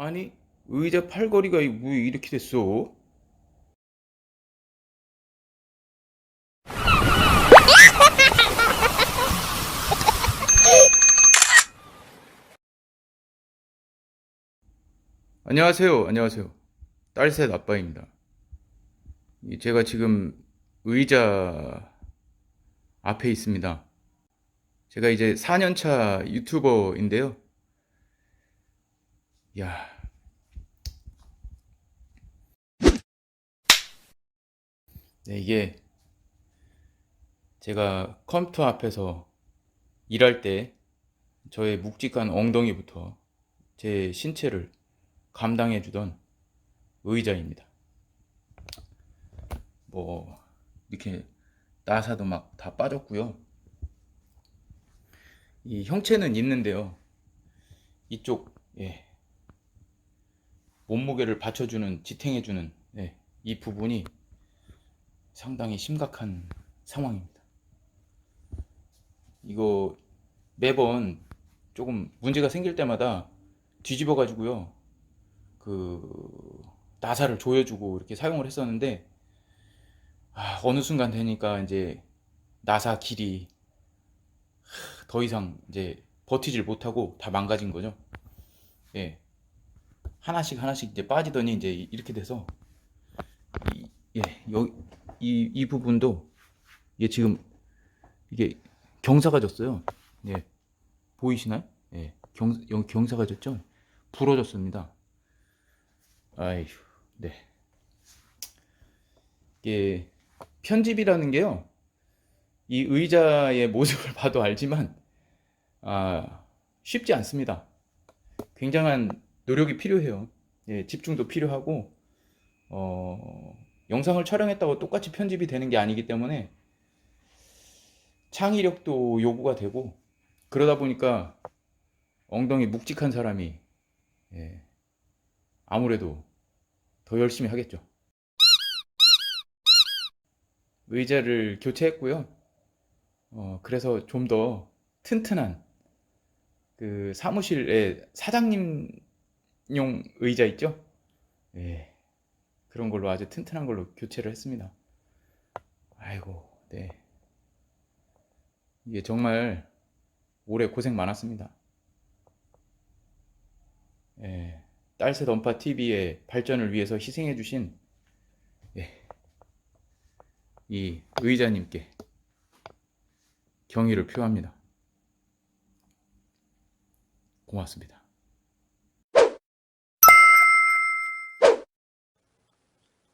아니, 의자 팔걸이가 왜 이렇게 됐어? 안녕하세요. 안녕하세요. 딸셋 아빠입니다. 이 제가 지금 의자 앞에 있습니다. 제가 이제 4년차 유튜버인데요. 야. 네, 이게 제가 컴퓨터 앞에서 일할 때 저의 묵직한 엉덩이부터 제 신체를 감당해 주던 의자입니다. 뭐 이렇게 나사도 막 다 빠졌고요. 이 형체는 있는데요. 이쪽 예. 몸무게를 받쳐주는 지탱해주는 예, 이 부분이 상당히 심각한 상황입니다. 이거 매번 조금 문제가 생길 때마다 뒤집어 가지고요. 그 나사를 조여주고 이렇게 사용을 했었는데 아, 어느 순간 되니까 이제 나사 길이 더 이상 이제 버티질 못하고 다 망가진 거죠. 예. 하나씩 하나씩 이제 빠지더니 이제 이렇게 돼서 이, 예, 여기 이, 이 부분도 이게 지금 이게 경사가 졌어요. 예. 보이시나요? 예. 경, 영- 경사가 졌죠? 부러졌습니다. 아이휴, 네. 이게 편집이라는 게요. 이 의자의 모습을 봐도 알지만 아, 쉽지 않습니다. 굉장한 노력이 필요해요. 예, 집중도 필요하고 어, 영상을 촬영했다고 똑같이 편집이 되는 게 아니기 때문에 창의력도 요구가 되고 그러다 보니까 엉덩이 묵직한 사람이 예, 아무래도 더 열심히 하겠죠. 의자를 교체했고요. 어, 그래서 좀 더 튼튼한 그 사무실에 사장님 용 의자 있죠? 예. 그런 걸로 아주 튼튼한 걸로 교체를 했습니다. 아이고, 네. 이게 정말 올해 고생 많았습니다. 예. 딸셋 언파 TV의 발전을 위해서 희생해 주신 예. 이 의자님께 경의를 표합니다. 고맙습니다.